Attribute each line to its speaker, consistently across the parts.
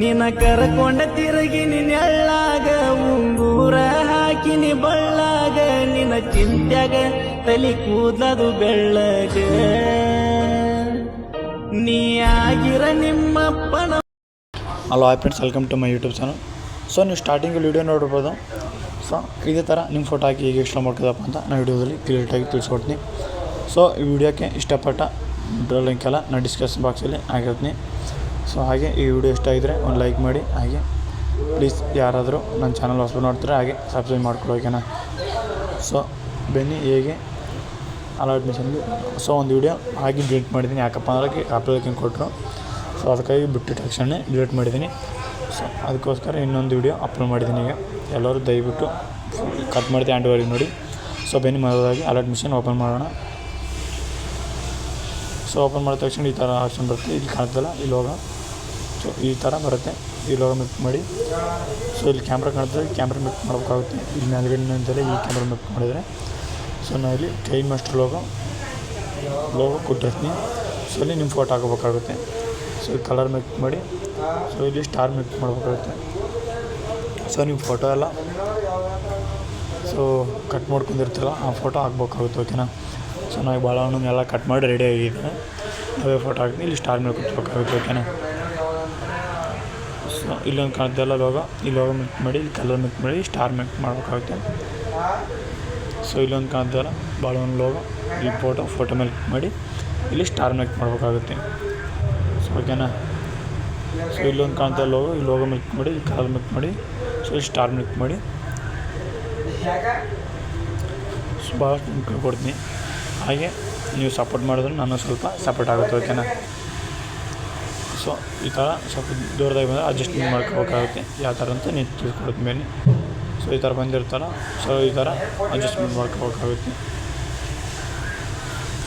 Speaker 1: ನಿನ್ನ ಕರ್ಕೊಂಡ ತಿರುಗಿ ನೆಳ್ಳಾಗ ಉಂಗೂರ ಹಾಕಿನಿ ಬಳ್ಳಾಗ, ನಿನ್ನ ಚಿಂತ್ಯಾಗ ತಲಿ ಕೂದಲದು ಬೆಳ್ಳಗ. ನೀ ಆಗಿರ ನಿಮ್ಮಪ್ಪನ
Speaker 2: hello hi friends welcome to my YouTube channel so ನೀವು ಸ್ಟಾರ್ಟಿಂಗ್ ವಿಡಿಯೋ ನೋಡಿರ್ಬೋದು ಸೊ ಇದೇ ಥರ ನಿಮ್ಮ ಫೋಟೋ ಹಾಕಿ ಹೇಗೆ ಇಷ್ಟ ಮಾಡ್ಕೋದಪ್ಪ ಅಂತ ನಾನು ವಿಡಿಯೋದಲ್ಲಿ ಕ್ಲಿಯರ್ಟಾಗಿ ತಿಳಿಸ್ಕೊಡ್ತೀನಿ. ಸೊ ಈ ವಿಡಿಯೋಕ್ಕೆ ಇಷ್ಟಪಟ್ಟ ಲಿಂಕ್ ಎಲ್ಲ ನಾನು ಡಿಸ್ಕಷನ್ ಬಾಕ್ಸಲ್ಲಿ ಆಗಿರ್ತೀನಿ ಸೊ ಹಾಗೆ ಈ ವಿಡಿಯೋ ಇಷ್ಟ ಆಗಿದ್ರೆ ಒಂದು ಲೈಕ್ ಮಾಡಿ, ಹಾಗೆ ಪ್ಲೀಸ್ ಯಾರಾದರೂ ನನ್ನ ಚಾನಲ್ ಹೊಸಬು ನೋಡ್ತಾರೆ ಹಾಗೆ ಸಬ್ಸ್ಕ್ರೈಬ್ ಮಾಡ್ಕೊಳ್ಳಿ ಓಕೆನಾ ಸೊ ಬನ್ನಿ, ಹೇಗೆ? ಅಲರ್ಟ್ ಮಿಷನ್ಗೆ ಸೊ ಒಂದು ವಿಡಿಯೋ ಹಾಗೆ ಡಿಲೀಟ್ ಮಾಡಿದ್ದೀನಿ. ಯಾಕಪ್ಪ ಅಂದ್ರೆ ಅಪ್ಲಿಕೇಶನ್ ಕೊಟ್ಟರು ಸೊ ಅದಕ್ಕಾಗಿ ಬಿಟ್ಟು ತಕ್ಷಣ ಡಿಲೀಟ್ ಮಾಡಿದ್ದೀನಿ. ಸೊ ಅದಕ್ಕೋಸ್ಕರ ಇನ್ನೊಂದು ವಿಡಿಯೋ ಅಪ್ಲೋಡ್ ಮಾಡಿದ್ದೀನಿ ಈಗ. ಎಲ್ಲರೂ ದಯವಿಟ್ಟು ಕಟ್ ಮಾಡಿದೆ ಆ್ಯಂಡ್ ನೋಡಿ. ಸೊ ಬನ್ನಿ ಮೊದಲಾಗಿ ಅಲರ್ಟ್ ಮಿಷನ್ ಓಪನ್ ಮಾಡೋಣ. ಸೊ ಓಪನ್ ಮಾಡಿದ ತಕ್ಷಣ ಈ ಥರ ಆಪ್ಷನ್ ಬರುತ್ತೆ ಇಲ್ಲಿ ಕಾಣ್ತಲ್ಲ ಈ ಲೋಗ. ಸೊ ಈ ಥರ ಬರುತ್ತೆ. ಈ ಲೋಗ ಮಿಕ್ ಮಾಡಿ. ಸೊ ಇಲ್ಲಿ ಕ್ಯಾಮ್ರಾ ಕಾಣ್ತದೆ. ಕ್ಯಾಮ್ರಾ ಮಿಕ್ ಮಾಡಬೇಕಾಗುತ್ತೆ. ಇಲ್ಲಿ ಮೇಲ್ಗಡೆ ಈ ಕ್ಯಾಮ್ರಾ ಮಿಕ್ ಮಾಡಿದರೆ. ಸೊ ನಾನು ಇಲ್ಲಿ ಕೈ ಮಾಸ್ಟರ್ ಲೋಗೋ ಲೋಗೋ ಕೊಟ್ಟಿರ್ತೀನಿ. ಸೊ ಇಲ್ಲಿ ನಿಮ್ಮ ಫೋಟೋ ಹಾಕೋಬೇಕಾಗುತ್ತೆ. ಸೊ ಕಲರ್ ಮಿಕ್ ಮಾಡಿ. ಸೊ ಇಲ್ಲಿ ಸ್ಟಾರ್ ಮಿಕ್ ಮಾಡಬೇಕಾಗುತ್ತೆ. ಸೊ ನಿಮ್ಮ ಫೋಟೋ ಎಲ್ಲ. ಸೊ ಕಟ್ ಮಾಡ್ಕೊಂಡಿರ್ತೀರಲ್ಲ, ಆ ಫೋಟೋ ಹಾಕ್ಬೇಕಾಗುತ್ತೆ ಓಕೆನಾ ಸೊ ಭಾಳ ಹಣ್ಣನ್ನೆಲ್ಲ ಕಟ್ ಮಾಡಿ ರೆಡಿ ಆಗಿದೆ ಅವೇ ಫೋಟೋ ಹಾಕ್ತೀನಿ. ಇಲ್ಲಿ ಸ್ಟಾರ್ ಮೇಲೆ ಕುತ್ಬೇಕಾಗುತ್ತೆ ಓಕೆನಾ ಸೊ ಇಲ್ಲೊಂದು ಕಾಣ್ತಲ್ಲ ಲೋಗ ಈ ಲೋಗ ಮಿಕ್ ಮಾಡಿ, ಇಲ್ಲಿ ಕಲರ್ ಮಿಕ್ ಮಾಡಿ ಸ್ಟಾರ್ ಮಿಕ್ ಮಾಡಬೇಕಾಗುತ್ತೆ. ಸೊ ಇಲ್ಲೊಂದು ಕಾಣ್ತಿಲ್ಲ ಭಾಳ ಒಂದು ಲೋಗ ಈ ಫೋಟೋ ಫೋಟೋ ಮೇಲೆ click ಮಾಡಿ ಇಲ್ಲಿ ಸ್ಟಾರ್ ಮಿಕ್ ಮಾಡಬೇಕಾಗುತ್ತೆ. ಸೊ ಓಕೆನಾ ಸೊ ಇಲ್ಲೊಂದು ಕಾಣ್ತಾ ಲೋಗೋ ಈ ಲೋಗೋ ಮಿಕ್ ಮಾಡಿ, ಇಲ್ಲಿ ಕಲರ್ ಮಿಕ್ ಮಾಡಿ ಸೊ ಇಲ್ಲಿ ಸ್ಟಾರ್ ಮಿಕ್ ಮಾಡಿ. ಸೊ ಭಾಳಷ್ಟು ಕೊಡ್ತೀನಿ. ಹಾಗೆ ನೀವು ಸಪೋರ್ಟ್ ಮಾಡಿದ್ರೆ ನಾನು ಸ್ವಲ್ಪ ಸಪೋರ್ಟ್ ಆಗುತ್ತೆ ಓಕೆನಾ ಸೊ ಈ ಥರ ಸ್ವಲ್ಪ ದೂರದಾಗ ಬಂದರೆ ಅಡ್ಜಸ್ಟ್ಮೆಂಟ್ ಮಾಡ್ಕೋಬೇಕಾಗುತ್ತೆ, ಯಾವ ಥರ ಅಂತ ನೀವು ತಿಳ್ಕೊಡ್ತೀನಿ ಮೇಲೆ ಸೊ ಈ ಥರ ಬಂದಿರ್ತಾರ ಸೊ ಈ ಥರ ಅಡ್ಜಸ್ಟ್ಮೆಂಟ್ ಮಾಡ್ಕೋಬೇಕಾಗುತ್ತೆ.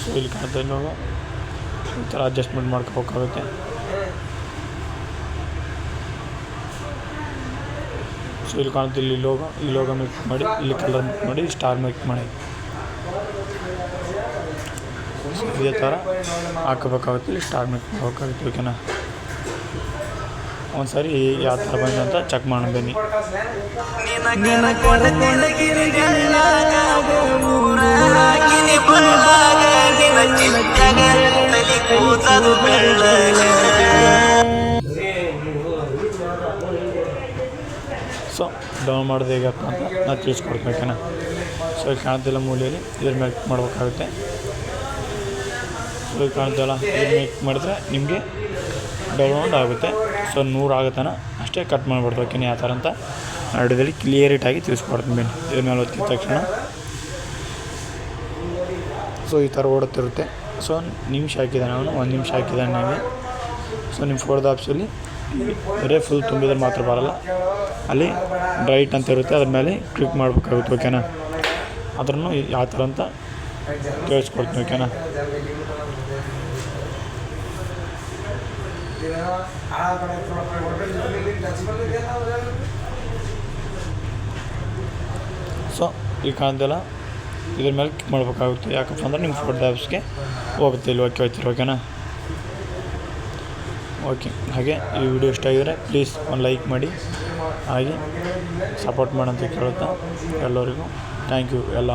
Speaker 2: ಸೊ ಇಲ್ಲಿ ಕಾಣ್ತಾ ಈ ಥರ ಅಡ್ಜಸ್ಟ್ಮೆಂಟ್ ಮಾಡ್ಕೋಬೇಕಾಗುತ್ತೆ. ಸೊ ಇಲ್ಲಿ ಕಾಣ್ತಾ ಇಲ್ಲಿ ಲೋಗ ಈ ಲೋಗ ಮಿಕ್ ಮಾಡಿ, ಇಲ್ಲಿ ಕಲರ್ ಮಿಕ್ ಮಾಡಿ ಸ್ಟಾರ್ ಮಿಕ್ ಮಾಡಿ. ಇದೇ ಥರ. ಹಾಕೋಬೇಕಾಗುತ್ತೆ ಇಲ್ಲಿ ಸ್ಟಾರ್ ಮೇಕ್ ಮಾಡಬೇಕಾಗುತ್ತೆ ಓಕೆನಾ ಒಂದು ಸಾರಿ ಯಾವ ಥರ ಬಂದ ಅಂತ ಚೆಕ್ ಮಾಡೋಣ ಬನ್ನಿ. ಸೊ ಡೌನ್ ಮಾಡೋದು ಹೇಗಪ್ಪ ಅಂತ ನಾನು ತಿಳಿಸ್ಕೊಡ್ತೀನಿ ಓಕೆನಾ ಸೊ ಕಾಣ್ತಿಲ್ಲ ಮೂಲೆಯಲ್ಲಿ, ಇದ್ರ ಮೇಲೆ ಮಾಡಬೇಕಾಗುತ್ತೆ. ಸೊ ಇಲ್ಲಿ ಕಾಣ್ತಿಲ್ಲ ಇದ್ರ ಮಾಡಿದ್ರೆ ನಿಮಗೆ ಡೌನ್ಲೋಡ್ ಆಗುತ್ತೆ. ಸೊ ನೂರು ಆಗುತ್ತಾನ ಅಷ್ಟೇ ಕಟ್ ಮಾಡಿಬಿಡ್ತು ಓಕೆ ಯಾವ ಥರ ಅಂತ ಅಡ್ಡದಲ್ಲಿ ಕ್ಲಿಯರಿಟಾಗಿ ತಿಳಿಸ್ಕೊಡ್ತೀನಿ ಬನ್ನಿ. ಇದ್ರ ಮೇಲೆ ಹೊತ್ತಿದ ತಕ್ಷಣ. ಸೊ ಈ ಥರ ಓಡುತ್ತಿರುತ್ತೆ. ಸೊ ನಿಮಿಷ ಹಾಕಿದ್ದಾನೆ ಅವನು, ಒಂದು ನಿಮಿಷ ಹಾಕಿದ್ದಾನೆ ನನಗೆ. ಸೊ ನಿಮ್ಮ ಫೋಟೋದ ಆಪ್ಸಲ್ಲಿ ಬರೀ ಫುಲ್ ತುಂಬಿದ್ರೆ ಮಾತ್ರ ಬರಲ್ಲ. ಅಲ್ಲಿ ರೈಟ್ ಅಂತ ಇರುತ್ತೆ. ಅದ್ರ ಮೇಲೆ ಕ್ಲಿಕ್ ಮಾಡಬೇಕಾಗುತ್ತೆ, ಓಕೆನಾ? ಅದ್ರೂ ಯಾವ ಥರ ಅಂತ ತಿಳಿಸ್ಕೊಡ್ತೀನಿ ಓಕೆನಾ ಸೊ ಈ ಕಾಣ್ದಲ್ಲ ಇದ್ರ ಮೇಲೆ ಕ್ಲಿಕ್ ಮಾಡಬೇಕಾಗುತ್ತೆ ಯಾಕಪ್ಪ ಅಂದ್ರೆ ನಿಮ್ಮ ಫೋಟೋ ಆ್ಯಪ್ಸ್ಗೆ ಹೋಗುತ್ತೆ ಇಲ್ಲಿ ಓಕೆ ಹೋಗ್ತೀರಿ ಓಕೆನಾ ಓಕೆ ಹಾಗೆ ಈ ವಿಡಿಯೋ ಇಷ್ಟ ಆಗಿದ್ರೆ ಪ್ಲೀಸ್ ಒಂದು ಲೈಕ್ ಮಾಡಿ ಹಾಗೆ ಸಪೋರ್ಟ್ ಮಾಡಂತ ಕೇಳುತ್ತಾ? ಎಲ್ಲರಿಗೂ ಥ್ಯಾಂಕ್ ಯು ಎಲ್ಲ.